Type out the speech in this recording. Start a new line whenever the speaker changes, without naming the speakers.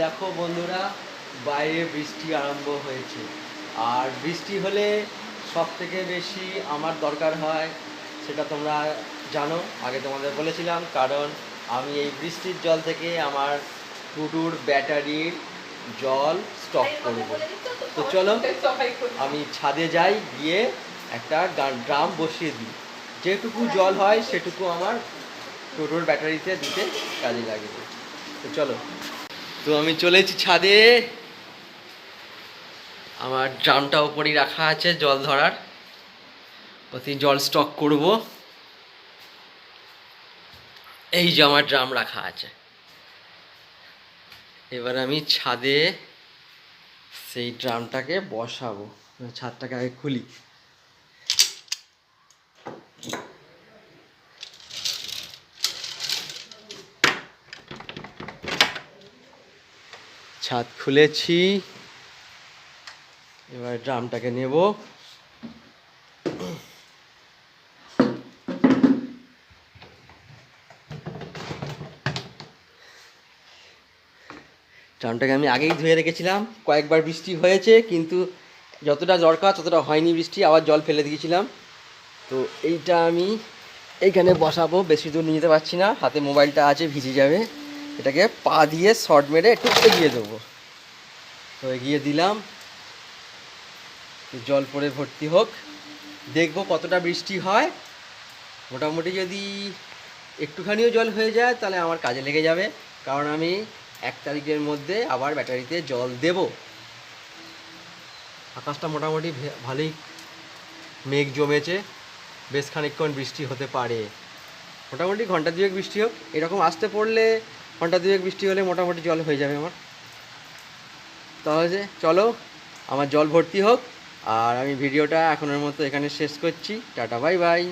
দেখো বন্ধুরা বাইরে বৃষ্টি আরম্ভ হয়েছে। আর বৃষ্টি হলে সব থেকে বেশি আমার দরকার হয় সেটা তোমরা জানো আগে তোমাদের বলেছিলাম কারণ আমি এই বৃষ্টির জল থেকে আমার টুটুর ব্যাটারির জল স্টক করব। তো? চলো আমি ছাদে যাই গিয়ে একটা ড্রাম বসিয়ে দিই। যেটুকু জল হয় সেটুকু আমার টোটোর ব্যাটারিতে দিতে কাজে লাগে তো চলো। তো আমি চলেছি ছাদে। আমার ড্রামটা ওপরেই রাখা আছে, জল ধরার। ওতে জল স্টক করব। এই যে আমার ড্রাম রাখা আছে। এবার আমি ছাদে সেই ড্রামটাকে বসাবো। ছাদটাকে আগে খুলি। ছাদ খুলেছি। এবার ড্রামটাকে নেব। ড্রামটাকে আমি আগেই ধুয়ে রেখেছিলাম। কয়েকবার বৃষ্টি হয়েছে, কিন্তু যতটা দরকার ততটা হয়নি বৃষ্টি, আবার জল ফেলে দিয়েছিলাম। তো এইটা আমি এইখানে বসাবো, বেশি দূর নিয়ে যেতে পারছি না, হাতে মোবাইলটা আছে, ভিজে যাবে। এটাকে পা দিয়ে শর্ট মেরে একটু এগিয়ে দেবো। তো এগিয়ে দিলাম। জল পড়ে ভর্তি হোক। দেখব কতটা বৃষ্টি হয়। মোটামুটি যদি একটুখানিও জল হয়ে যায়, তাহলে আমার কাজে লেগে যাবে। কারণ আমি এক তারিখের মধ্যে আবার ব্যাটারিতে জল দেব। আকাশটা মোটামুটি ভালোই মেঘ জমেছে। বেশ খানিকক্ষণ বৃষ্টি হতে পারে। মোটামুটি ঘণ্টা দুয়েক বৃষ্টি হোক। এরকম আসতে পড়লে ঘণ্টা দুয়েক বৃষ্টি হলে মোটামুটি জল হয়ে যাবে আমার। তাহলে চলো, আমার জল ভর্তি হোক। আর আমি ভিডিওটা এখনের মতো এখানে শেষ করছি। Tata, bye bye.